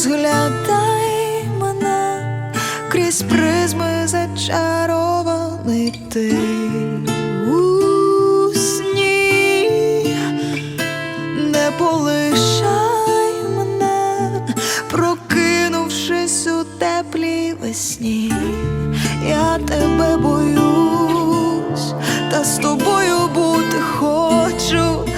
розглядай мене крізь призми зачарований ти не полишай мене, прокинувшись у теплій весні, я тебе боюсь, та з тобою бути хочу.